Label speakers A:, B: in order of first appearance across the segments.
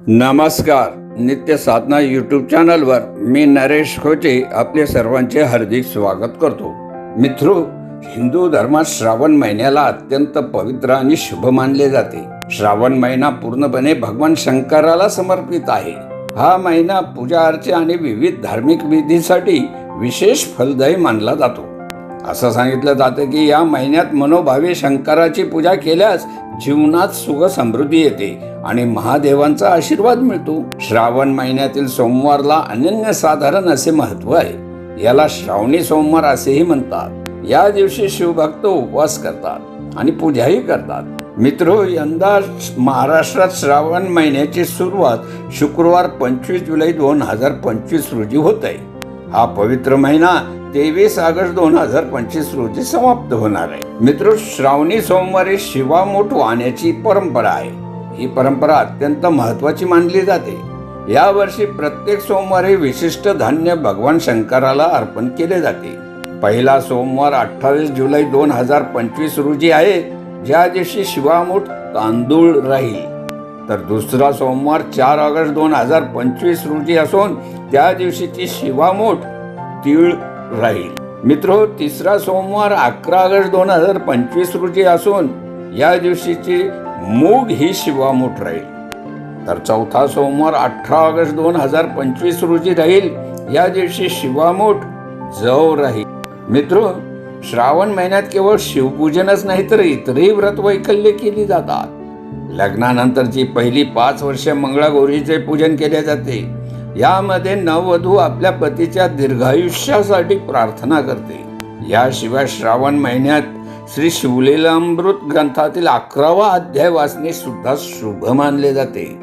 A: नमस्कार. नित्य साधना यूट्यूब चॅनलवर मी नरेश खोचे आपले सर्वांचे हार्दिक स्वागत करतो. मित्रो हिंदू धर्मात श्रावण महिन्याला अत्यंत पवित्र आणि शुभ मानले जाते. श्रावण महिना पूर्णपणे भगवान शंकराला समर्पित आहे. हा महिना पूजा अर्चे आणि विविध धार्मिक विधीसाठी विशेष फलदायी मानला जातो. असं सांगितलं जातं की या महिन्यात मनोभावे शंकराची पूजा केल्यास जीवनात सुख समृद्धी येते आणि महादेवांचा आशीर्वाद मिळतो. श्रावण महिन्यातील सोमवारला अनन्यसाधारण असे महत्त्व आहे. याला श्रावणी सोमवार असेही म्हणतात. या दिवशी शिवभक्त उपवास करतात आणि पूजाही करतात. मित्र यंदा महाराष्ट्रात श्रावण महिन्याची सुरुवात शुक्रवार पंचवीस जुलै दोन हजार पंचवीस रोजी होत आहे. हा पवित्र महिना तेवीस ऑगस्ट दोन हजार पंचवीस रोजी समाप्त होणार आहे. मित्र श्रावणी सोमवारी शिवामूठ वाहण्याची परंपरा आहे. ही परंपरा अत्यंत महत्वाची मानली जाते. या वर्षी प्रत्येक सोमवारी विशिष्ट धान्य भगवान शंकराला अर्पण केले जाते. पहिला सोमवार अठ्ठावीस जुलै दोन हजार पंचवीस रोजी आहे ज्या दिवशी शिवामूठ तांदूळ राहील. तर दुसरा सोमवार चार ऑगस्ट दोन हजार पंचवीस रोजी असून त्या दिवशीची शिवामूठ तीळ राहील. मित्र तिसरा सोमवार अकरा ऑगस्ट दोन हजार पंचवीस रोजी असून या दिवशीची मूग ही शिवामूठ राहील. तर चौथा सोमवार अठरा ऑगस्ट दोन हजार पंचवीस रोजी राहील. या दिवशी शिवामूठ जव राहील. मित्र श्रावण महिन्यात केवळ शिवपूजनच नाही तर इतरही व्रत वैकल्य केली जातात. लग्नानंतरची पहिली पाच वर्षे मंगळागौरीचे पूजन केले जाते. यामध्ये नववधू आपल्या पतीच्या दीर्घायुष्यासाठी प्रार्थना करते. याशिवाय श्रावण महिन्यात श्री शिवलीलामृत ग्रंथातील अकरावा अध्याय वाचणे सुद्धा शुभ मानले जाते.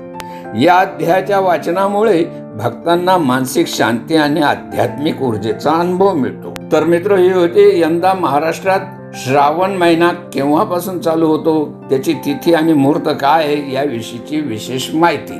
A: या अध्यायाच्या वाचनामुळे भक्तांना मानसिक शांती आणि आध्यात्मिक ऊर्जेचा अनुभव मिळतो. तर मित्र हे होते यंदा महाराष्ट्रात श्रावण महिना केव्हापासून चालू होतो? त्याची तिथी आणि मुहूर्त काय आहे? याविषयीची विशेष माहिती.